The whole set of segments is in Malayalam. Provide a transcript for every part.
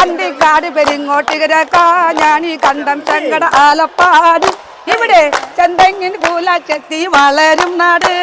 അന്തിക്കാട് പെരിങ്ങോട്ടുകര കാഞ്ഞാണി കണ്ടം ചങ്കട ആലപ്പാട്. ഇവിടെ ചന്തങ്ങിൻ പൂല ചെത്തി വളരും നാട്.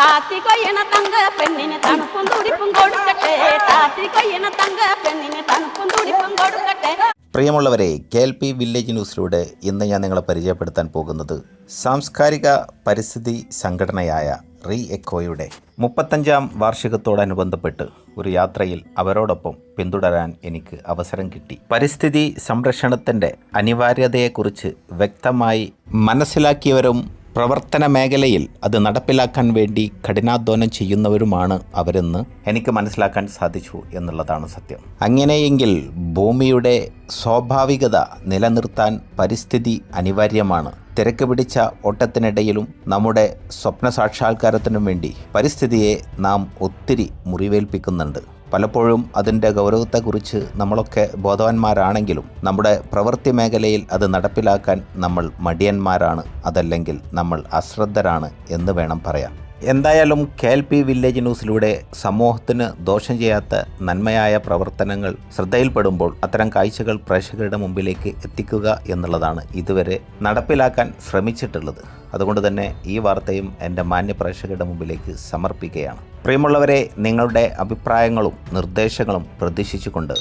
താത്തി കൊയ്യണ തങ്ക പെണ്ണിന് തണുപ്പും തുടിപ്പും കൊടുക്കട്ടെ. താത്തി കൊയ്യണ തങ്ക പെണ്ണിന് തണുപ്പും തുടിപ്പും കൊടുക്കട്ടെ. പ്രിയമുള്ളവരെ കെ എൽ പി വില്ലേജ് ന്യൂസിലൂടെ ഇന്ന് ഞാൻ നിങ്ങളെ പരിചയപ്പെടുത്താൻ പോകുന്നത് സാംസ്കാരിക പരിസ്ഥിതി സംഘടനയായ റീ എക്കോയുടെ മുപ്പത്തഞ്ചാം വാർഷികത്തോടനുബന്ധപ്പെട്ട് ഒരു യാത്രയിൽ അവരോടൊപ്പം പിന്തുടരാൻ എനിക്ക് അവസരം കിട്ടി. പരിസ്ഥിതി സംരക്ഷണത്തിന്റെ അനിവാര്യതയെക്കുറിച്ച് വ്യക്തമായി മനസ്സിലാക്കിയവരും പ്രവർത്തന മേഖലയിൽ അത് നടപ്പിലാക്കാൻ വേണ്ടി കഠിനാധ്വാനം ചെയ്യുന്നവരുമാണ് അവരെന്ന് എനിക്ക് മനസ്സിലാക്കാൻ സാധിച്ചു എന്നുള്ളതാണ് സത്യം. അങ്ങനെയെങ്കിൽ ഭൂമിയുടെ സ്വാഭാവികത നിലനിർത്താൻ പരിസ്ഥിതി അനിവാര്യമാണ്. തിരക്ക് പിടിച്ച ഓട്ടത്തിനിടയിലും നമ്മുടെ സ്വപ്ന സാക്ഷാത്കാരത്തിനും വേണ്ടി പരിസ്ഥിതിയെ നാം ഒത്തിരി മുറിവേൽപ്പിക്കുന്നുണ്ട്. പലപ്പോഴും അതിന്റെ ഗൗരവത്തെക്കുറിച്ച് നമ്മളൊക്കെ ബോധവാന്മാരാണെങ്കിലും നമ്മുടെ പ്രവൃത്തി മേഖലയിൽ അത് നടപ്പിലാക്കാൻ നമ്മൾ മടിയന്മാരാണ്. അതല്ലെങ്കിൽ നമ്മൾ അശ്രദ്ധരാണ് എന്ന് വേണം പറയാൻ. എന്തായാലും കെ എൽ പി വില്ലേജ് ന്യൂസിലൂടെ സമൂഹത്തിന് ദോഷം ചെയ്യാത്ത നന്മയായ പ്രവർത്തനങ്ങൾ ശ്രദ്ധയിൽപ്പെടുമ്പോൾ അത്തരം കാഴ്ചകൾ പ്രേക്ഷകരുടെ മുമ്പിലേക്ക് എത്തിക്കുക എന്നുള്ളതാണ് ഇതുവരെ നടപ്പിലാക്കാൻ ശ്രമിച്ചിട്ടുള്ളത്. അതുകൊണ്ട് തന്നെ ഈ വാർത്തയും എന്റെ മാന്യ പ്രേക്ഷകരുടെ മുമ്പിലേക്ക് സമർപ്പിക്കുകയാണ്. പ്രിയമുള്ളവരെ നിങ്ങളുടെ അഭിപ്രായങ്ങളും നിർദ്ദേശങ്ങളും പ്രതീക്ഷിച്ചുകൊണ്ട്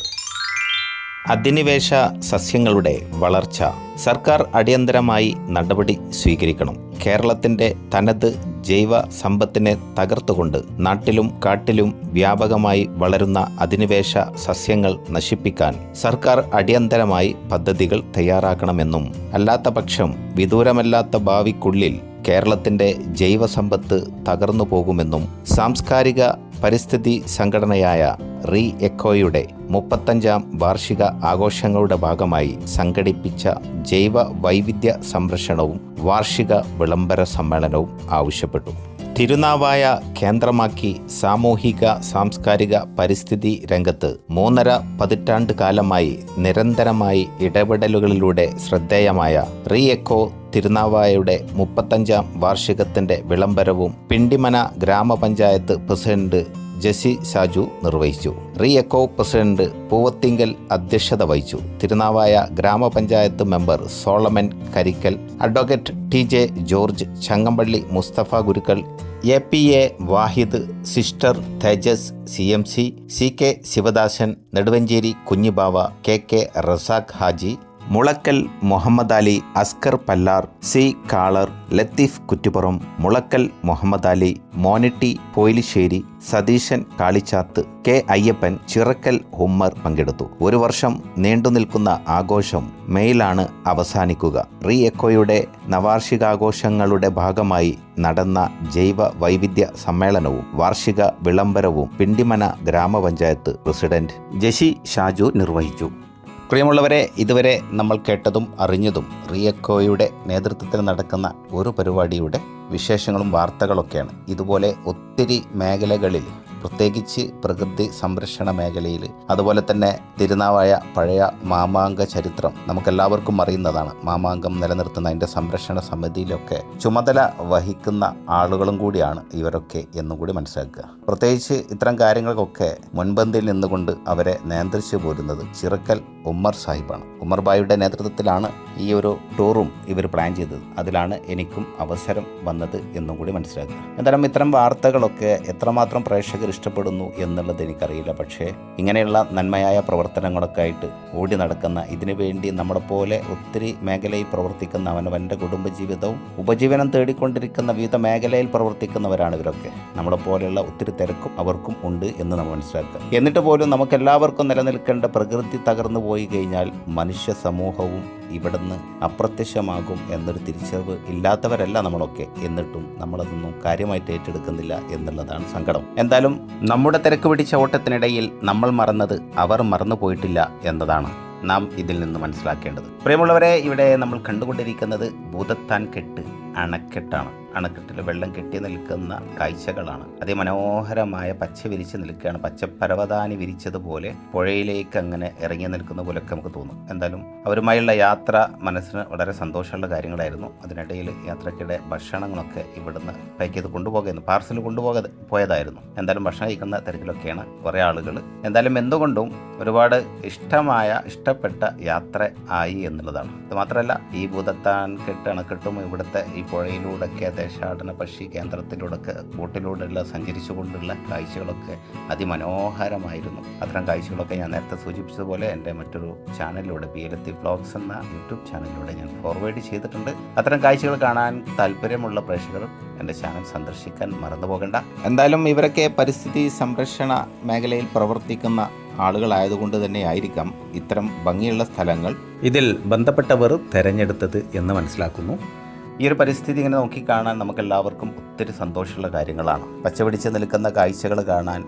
അധിനിവേശ സസ്യങ്ങളുടെ വളർച്ച സർക്കാർ അടിയന്തരമായി നടപടി സ്വീകരിക്കണം. കേരളത്തിന്റെ തനത് ജൈവ സമ്പത്തിനെ തകർത്തുകൊണ്ട് നാട്ടിലും കാട്ടിലും വ്യാപകമായി വളരുന്ന അധിനിവേശ സസ്യങ്ങൾ നശിപ്പിക്കാൻ സർക്കാർ അടിയന്തരമായി പദ്ധതികൾ തയ്യാറാക്കണമെന്നും അല്ലാത്ത പക്ഷം വിദൂരമല്ലാത്ത ഭാവിക്കുള്ളിൽ കേരളത്തിന്റെ ജൈവസമ്പത്ത് തകർന്നു പോകുമെന്നും സാംസ്കാരിക പരിസ്ഥിതി സംഘടനയായ റീ എക്കോയുടെ മുപ്പത്തഞ്ചാം വാർഷിക ആഘോഷങ്ങളുടെ ഭാഗമായി സംഘടിപ്പിച്ച ജൈവ വൈവിധ്യ സംരക്ഷണവും വാർഷിക വിളംബര സമ്മേളനവും ആവശ്യപ്പെട്ടു. തിരുനാവായ കേന്ദ്രമാക്കി സാമൂഹിക സാംസ്കാരിക പരിസ്ഥിതി രംഗത്ത് മൂന്നര പതിറ്റാണ്ട് കാലമായി നിരന്തരമായി ഇടപെടലുകളിലൂടെ ശ്രദ്ധേയമായ റീ എക്കോ തിരുനാവായയുടെ മുപ്പത്തഞ്ചാം വാർഷികത്തിന്റെ വിളംബരവും പിണ്ടിമന ഗ്രാമപഞ്ചായത്ത് പ്രസിഡന്റ് ജെസി ഷാജു നിർവഹിച്ചു. റീ എക്കോ പ്രസിഡന്റ് പൂവത്തിങ്കൽ അധ്യക്ഷത വഹിച്ചു. തിരുനാവായ ഗ്രാമപഞ്ചായത്ത് member Solomon Karikkal advocate T J George Changampally Musthafa Gurukkal A P A Vahid sister Thejas C M C C K Sivadasan Neduvancheri Kunjibava K K Razak Haji Mulakkal Muhammad Ali Askar Pallar C Kalar Latheef Kuttippuram Mulakkal Muhammad Ali Monitty Poyilissery Satheesan Kalichath K Ayyappan Chirakkal ഹുമ്മർ പങ്കെടുത്തു. ഒരു വർഷം നീണ്ടു നിൽക്കുന്ന ആഘോഷം മെയിലാണ് അവസാനിക്കുക. റീ എക്കോയുടെ നവാർഷികാഘോഷങ്ങളുടെ ഭാഗമായി നടന്ന ജൈവ വൈവിധ്യ സമ്മേളനവും വാർഷിക വിളംബരവും പിണ്ടിമന ഗ്രാമപഞ്ചായത്ത് പ്രസിഡന്റ് ജഷി ഷാജു നിർവഹിച്ചു. പ്രിയമുള്ളവരെ ഇതുവരെ നമ്മൾ കേട്ടതും അറിഞ്ഞതും റിയക്കോയുടെ നേതൃത്വത്തിൽ നടക്കുന്ന ഒരു പരിപാടിയുടെ വിശേഷങ്ങളും വാർത്തകളൊക്കെയാണ്. ഇതുപോലെ ഒത്തിരി മേഖലകളിൽ പ്രത്യേകിച്ച് പ്രകൃതി സംരക്ഷണ മേഖലയിൽ അതുപോലെ തന്നെ തിരുനാവായ പഴയ മാമാങ്ക ചരിത്രം നമുക്കെല്ലാവർക്കും അറിയുന്നതാണ്. മാമാങ്കം നിലനിർത്തുന്ന അതിന്റെ സംരക്ഷണ സമിതിയിലൊക്കെ ചുമതല വഹിക്കുന്ന ആളുകളും കൂടിയാണ് ഇവരൊക്കെ എന്നും കൂടി മനസ്സിലാക്കുക. പ്രത്യേകിച്ച് ഇത്തരം കാര്യങ്ങൾക്കൊക്കെ മുൻപന്തിയിൽ നിന്നുകൊണ്ട് അവരെ നിയന്ത്രിച്ചു പോരുന്നത് ചിറക്കൽ ഉമ്മർ സാഹിബാണ്. ഉമ്മർ ബായിയുടെ നേതൃത്വത്തിലാണ് ഈ ഒരു ടൂറും ഇവർ പ്ലാൻ ചെയ്തത്. അതിലാണ് എനിക്കും അവസരം വന്നത് എന്നും കൂടി മനസ്സിലാക്കുക. എന്തായാലും ഇത്തരം വാർത്തകളൊക്കെ എത്രമാത്രം പ്രേക്ഷകർ ഇഷ്ടപ്പെടുന്നു എന്നുള്ളത് എനിക്കറിയില്ല. പക്ഷേ ഇങ്ങനെയുള്ള നന്മയായ പ്രവർത്തനങ്ങളൊക്കെ ആയിട്ട് ഓടി നടക്കുന്ന ഇതിനു വേണ്ടി നമ്മളെ പോലെ ഒത്തിരി മേഖലയിൽ പ്രവർത്തിക്കുന്ന അവനവന്റെ കുടുംബജീവിതവും ഉപജീവനം തേടിക്കൊണ്ടിരിക്കുന്ന വിവിധ മേഖലയിൽ പ്രവർത്തിക്കുന്നവരാണ് ഇവരൊക്കെ. നമ്മളെ പോലെയുള്ള ഒത്തിരി തിരക്കും അവർക്കും ഉണ്ട് എന്ന് നമ്മൾ മനസ്സിലാക്കുക. എന്നിട്ട് പോലും നമുക്കെല്ലാവർക്കും നിലനിൽക്കേണ്ട പ്രകൃതി തകർന്നു പോയി കഴിഞ്ഞാൽ മനുഷ്യ സമൂഹവും ഇവിടുന്ന് അപ്രത്യക്ഷമാകും എന്നൊരു തിരിച്ചറിവ് ഇല്ലാത്തവരല്ല നമ്മളൊക്കെ. എന്നിട്ടും നമ്മളതൊന്നും കാര്യമായിട്ട് ഏറ്റെടുക്കുന്നില്ല എന്നുള്ളതാണ് സങ്കടം. എന്തായാലും നമ്മുടെ തിരക്ക് പിടിച്ച ഓട്ടത്തിനിടയിൽ നമ്മൾ മറന്നത് അവർ മറന്നു പോയിട്ടില്ല എന്നതാണ് നാം ഇതിൽ നിന്ന് മനസ്സിലാക്കേണ്ടത്. പ്രിയമുള്ളവരെ ഇവിടെ നമ്മൾ കണ്ടുകൊണ്ടിരിക്കുന്നത് ഭൂതത്താൻ കെട്ട് അണക്കെട്ടാണ്. അണക്കെട്ടിൽ വെള്ളം കെട്ടി നിൽക്കുന്ന കാഴ്ചകളാണ്. അതിമനോഹരമായ പച്ച വിരിച്ച് നിൽക്കുകയാണ്. പച്ചപ്പരവതാനി വിരിച്ചതുപോലെ പുഴയിലേക്ക് അങ്ങനെ ഇറങ്ങി നിൽക്കുന്ന പോലെയൊക്കെ നമുക്ക് തോന്നും. എന്തായാലും അവരുമായുള്ള യാത്ര മനസ്സിന് വളരെ സന്തോഷമുള്ള കാര്യങ്ങളായിരുന്നു. അതിനിടയിൽ യാത്രക്കിടെ ഭക്ഷണങ്ങളൊക്കെ ഇവിടുന്ന് പാക്ക് ചെയ്ത് കൊണ്ടുപോകുന്നു പാർസൽ കൊണ്ടുപോകാ പോയതായിരുന്നു. എന്തായാലും ഭക്ഷണം കഴിക്കുന്ന തിരക്കിലൊക്കെയാണ് കുറേ ആളുകൾ. എന്തായാലും എന്തുകൊണ്ടും ഒരുപാട് ഇഷ്ടമായ ഇഷ്ടപ്പെട്ട യാത്ര ആയി എന്നുള്ളതാണ്. ഇത് മാത്രമല്ല ഈ ഭൂതത്താൻ കെട്ട് അണക്കെട്ടും ഇവിടുത്തെ ഈ പുഴയിലൂടെയൊക്കെ ദേശാടന പക്ഷി കേന്ദ്രത്തിലൂടെ ബോട്ടിലൂടെയുള്ള സഞ്ചരിച്ചു കൊണ്ടുള്ള കാഴ്ചകളൊക്കെ അതിമനോഹരമായിരുന്നു. അത്തരം കാഴ്ചകളൊക്കെ ഞാൻ നേരത്തെ സൂചിപ്പിച്ചതുപോലെ എന്റെ മറ്റൊരു ചാനലിലൂടെ പി എൽ എത്തി വ്ളോഗ്സ് എന്ന യൂട്യൂബ് ചാനലിലൂടെ ഞാൻ ഫോർവേഡ് ചെയ്തിട്ടുണ്ട്. അത്തരം കാഴ്ചകൾ കാണാൻ താല്പര്യമുള്ള പ്രേക്ഷകർ എന്റെ ചാനൽ സന്ദർശിക്കാൻ മറന്നു പോകണ്ട എന്തായാലും ഇവരൊക്കെ പരിസ്ഥിതി സംരക്ഷണ മേഖലയിൽ പ്രവർത്തിക്കുന്ന ആളുകളായതുകൊണ്ട് തന്നെ ആയിരിക്കാം ഇത്തരം ഭംഗിയുള്ള സ്ഥലങ്ങൾ. ഇതിൽ ബന്ധപ്പെട്ടവർ തെരഞ്ഞെടുത്തത് എന്ന് മനസ്സിലാക്കുന്നു. ഈ ഒരു പരിസ്ഥിതി ഇങ്ങനെ നോക്കിക്കാണാൻ നമുക്ക് എല്ലാവർക്കും ഒത്തിരി സന്തോഷമുള്ള കാര്യങ്ങളാണ്. പച്ചപിടിച്ച് നിൽക്കുന്ന കാഴ്ചകൾ കാണാൻ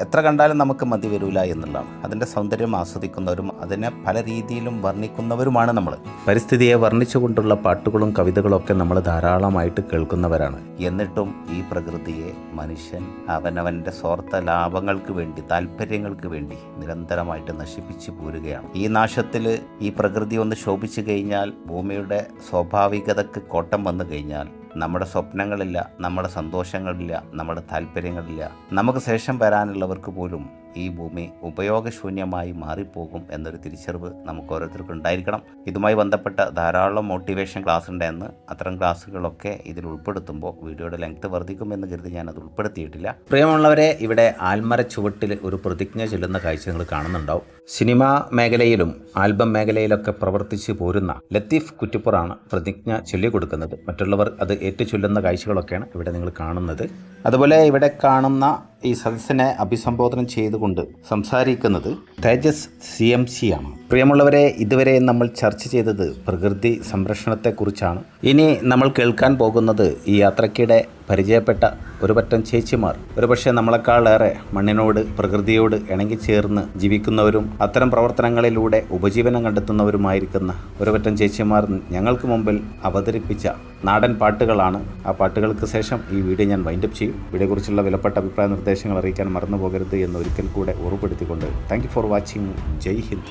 എത്ര കണ്ടാലും നമുക്ക് മതി വരില്ല എന്നുള്ളതാണ്. അതിന്റെ സൗന്ദര്യം ആസ്വദിക്കുന്നവരും അതിനെ പല രീതിയിലും വർണിക്കുന്നവരുമാണ് നമ്മൾ. പരിസ്ഥിതിയെ വർണിച്ചുകൊണ്ടുള്ള പാട്ടുകളും കവിതകളൊക്കെ നമ്മൾ ധാരാളമായിട്ട് കേൾക്കുന്നവരാണ്. എന്നിട്ടും ഈ പ്രകൃതിയെ മനുഷ്യൻ അവനവന്റെ സ്വാർത്ഥ ലാഭങ്ങൾക്ക് വേണ്ടി താല്പര്യങ്ങൾക്ക് വേണ്ടി നിരന്തരമായിട്ട് നശിപ്പിച്ചു പോരുകയാണ്. ഈ നാശത്തിൽ ഈ പ്രകൃതി ഒന്ന് ശോഭിച്ചു കഴിഞ്ഞാൽ ഭൂമിയുടെ സ്വാഭാവികതക്ക് കോട്ടം വന്നു കഴിഞ്ഞാൽ നമ്മുടെ സ്വപ്നങ്ങളില്ല നമ്മുടെ സന്തോഷങ്ങളില്ല നമ്മുടെ താല്പര്യങ്ങളില്ല. നമുക്ക് ശേഷം വരാനുള്ളവർക്ക് പോലും ഈ ഭൂമി ഉപയോഗശൂന്യമായി മാറിപ്പോകും എന്നൊരു തിരിച്ചറിവ് നമുക്ക് ഓരോരുത്തർക്കും ഉണ്ടായിരിക്കണം. ഇതുമായി ബന്ധപ്പെട്ട ധാരാളം മോട്ടിവേഷൻ ക്ലാസ് ഉണ്ടെന്ന് അത്തരം ക്ലാസ്സുകളൊക്കെ ഇതിൽ ഉൾപ്പെടുത്തുമ്പോൾ വീഡിയോയുടെ ലെങ്ത് വർദ്ധിക്കുമെന്ന് കരുതി ഞാൻ അത് ഉൾപ്പെടുത്തിയിട്ടില്ല. പ്രിയമുള്ളവരെ ഇവിടെ ആൽമര ചുവട്ടിൽ ഒരു പ്രതിജ്ഞ ചെല്ലുന്ന കാഴ്ച നിങ്ങൾ കാണുന്നുണ്ടാവും. സിനിമാ മേഖലയിലും ആൽബം മേഖലയിലൊക്കെ പ്രവർത്തിച്ച് പോരുന്ന ലത്തീഫ് കുറ്റിപ്പുറാണ് പ്രതിജ്ഞ ചൊല്ലിക്കൊടുക്കുന്നത്. മറ്റുള്ളവർ അത് ഏറ്റു ചൊല്ലുന്ന കാഴ്ചകളൊക്കെയാണ് ഇവിടെ നിങ്ങൾ കാണുന്നത്. അതുപോലെ ഇവിടെ കാണുന്ന ഈ സദസ്സിനെ അഭിസംബോധന ചെയ്തുകൊണ്ട് സംസാരിക്കുന്നത് തേജസ് സി എം സി ആണ്. പ്രിയമുള്ളവരെ ഇതുവരെ നമ്മൾ ചർച്ച ചെയ്തത് പ്രകൃതി സംരക്ഷണത്തെക്കുറിച്ചാണ്. ഇനി നമ്മൾ കേൾക്കാൻ പോകുന്നത് ഈ യാത്രയ്ക്കിടെ പരിചയപ്പെട്ട ഒരു പറ്റം ചേച്ചിമാർ. ഒരുപക്ഷെ നമ്മളെക്കാളേറെ മണ്ണിനോട് പ്രകൃതിയോട് ഇണങ്ങി ചേർന്ന് ജീവിക്കുന്നവരും അത്തരം പ്രവർത്തനങ്ങളിലൂടെ ഉപജീവനം കണ്ടെത്തുന്നവരുമായിരിക്കുന്ന ഒരു പറ്റം ചേച്ചിമാർ ഞങ്ങൾക്ക് മുമ്പിൽ അവതരിപ്പിച്ച നാടൻ പാട്ടുകളാണ്. ആ പാട്ടുകൾക്ക് ശേഷം ഈ വീഡിയോ ഞാൻ വൈൻഡപ്പ് ചെയ്യും. വീഡിയോക്കുറിച്ചുള്ള വിലപ്പെട്ട അഭിപ്രായ നിർദ്ദേശങ്ങൾ അറിയിക്കാൻ മറന്നു പോകരുത് എന്ന് ഒരിക്കൽ കൂടെ ഓർമ്മപ്പെടുത്തിക്കൊണ്ട് thank for watching Jai Hind.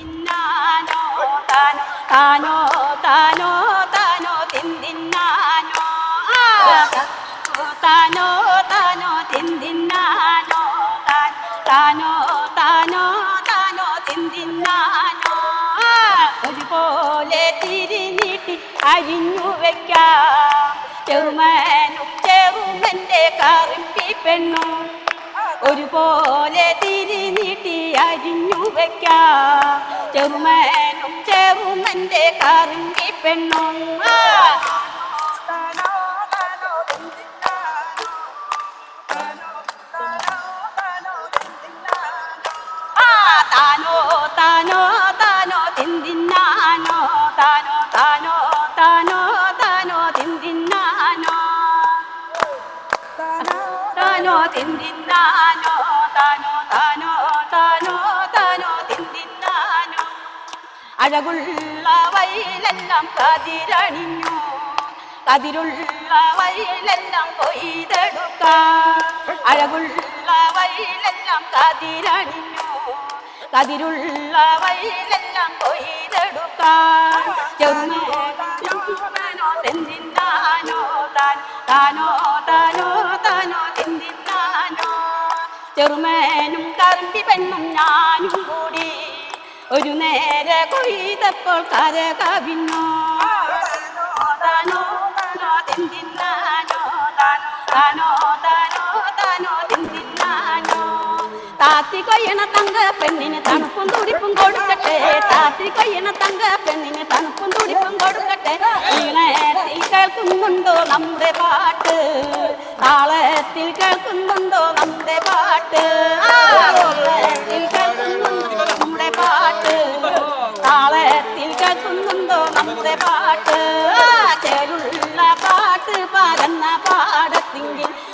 ഒരുപോലെ തിരിനീട്ടി അരിഞ്ഞു വെക്കാം. ചെറുമനും ചെറുമന്റെ കറുപ്പി പെണ്ണും ഒരുപോലെ തിരിനീട്ടി അരിഞ്ഞു വെക്കാം. ചെറുമാനും ചെറുമന്റെ കറുപ്പി പെണ്ണും. താനോ താനോ. താനോ താനോ താനോ താനോ അഴകുള്ള വയലെല്ലാം കതിരണിഞ്ഞു. കതിരുള്ള വയലെല്ലാം കൊയ്തെടുക്കാം. അഴകുള്ള വയലെല്ലാം കതിരണിഞ്ഞു. കതിരുള്ള വയലെല്ലാം കൊയ്തെടുക്കാം. ചെറുമേനോ തെന്നിന്നാനോ താൻ താനോ കറുമ്പി പെണ്ണും ഞാനും കൂടി. ഒരു നേരെ കൊയ്തപ്പോൾ കര കവിഞ്ഞോ. താനോ താനോ തിന്തിന്നാനോ താനോ താനോ താനോ താനോ തിന്തിന്നാനോ താത്തി കൊയ്യണ തങ്ക പെണ്ണിന് തണുപ്പും തുടിപ്പും കൊടുക്കട്ടെ. താത്തി കൊയ്യണ തങ്ക പെണ്ണിന് തണുപ്പും തുടിപ്പും കൊടുക്കട്ടെ. ഈണത്തിൽ കേൾക്കുന്നുണ്ടോ നമ്മുടെ പാട്ട്? താളത്തിൽ കേൾക്കുന്നുണ്ടോ നമ്മുടെ പാട്ട്?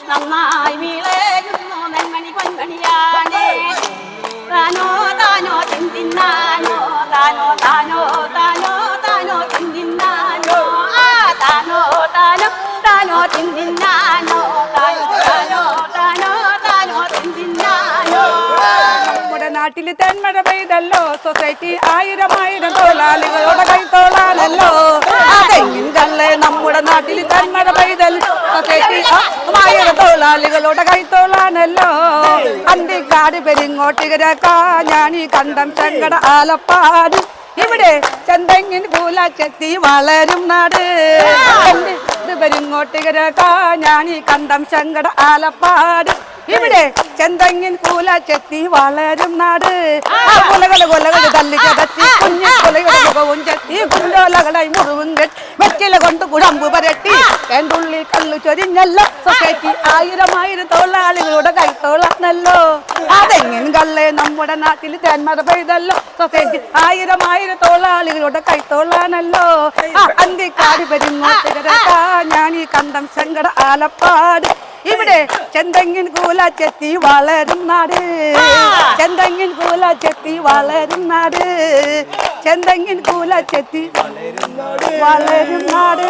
നന്നായി വീളയുന്നു നെന്മണി പൊന്മണിയാണേ താനോ താനോ തിന്നാനോ താനോ താനോ താനോ താനോ തിന്നാനോ ആ താനോ താനോ താനോ തിന്നാനോ താനോ താനോ താനോ നമ്മുടെ നാട്ടിൽ തെന്മഴ പെയ്തല്ലോ. സൊസൈറ്റി ആയിരം ആയിരം തൊഴിലാളികളുടെ കൈത്തോളാണല്ലോ തെങ്ങിൻ കല്ലേ നമ്മുടെ നാട്ടിൽ തൊഴിലാളികളുടെ അന്തിക്കാട് പെരിങ്ങോട്ടികര കാഞ്ഞാണി കണ്ടം ശങ്കട ആലപ്പാട്. ഇവിടെ ചെന്തെങ്ങിൻ പൂല ചെത്തി വളരും നാട്. പെരിങ്ങോട്ട് പെരിങ്ങോട്ടികര കാഞ്ഞാണി കണ്ടം ശങ്കട ആലപ്പാട്. ഇവിടെ ചെന്തെങ്ങിൻ കൂല ചെത്തി വളരും നാട്. കൊലകൾ കൊലകൾ തല്ലി ചതത്തി കുഞ്ഞു കൊലയുടെ മുഖവും ചെത്തി കുണ്ടോലകളായി മുറിവും വെറ്റില കൊണ്ട് കുഴമ്പ് പരട്ടി. എണ്ടുള്ളി കള്ളു ചൊരിഞ്ഞല്ലോ സൊസൈറ്റി ആയിരം ആയിരം തൊഴിലാളികളുടെ കൈത്തോളാണല്ലോ. അതെങ്ങിൻ കള്ളേ നമ്മുടെ നാട്ടിൽ തേന്മറ പെയ്തല്ലോ സൊസൈറ്റി ആയിരം ആയിരം തൊഴിലാളികളുടെ കൈത്തോളാണല്ലോ. അന്തിക്കാട് പെരുങ്ങോട്ടുകര ഞാൻ ഈ കണ്ടം ശങ്കട ആലപ്പാട്. ഇവിടെ ചെന്തെങ്ങിൻ കൂല ചെത്തി വളരും നാട്. ചെന്തെങ്ങിൻ കൂല ചെത്തി വളരും നാട്. ചെന്തെങ്ങിൻ കൂല ചെത്തി വളരും നാട്.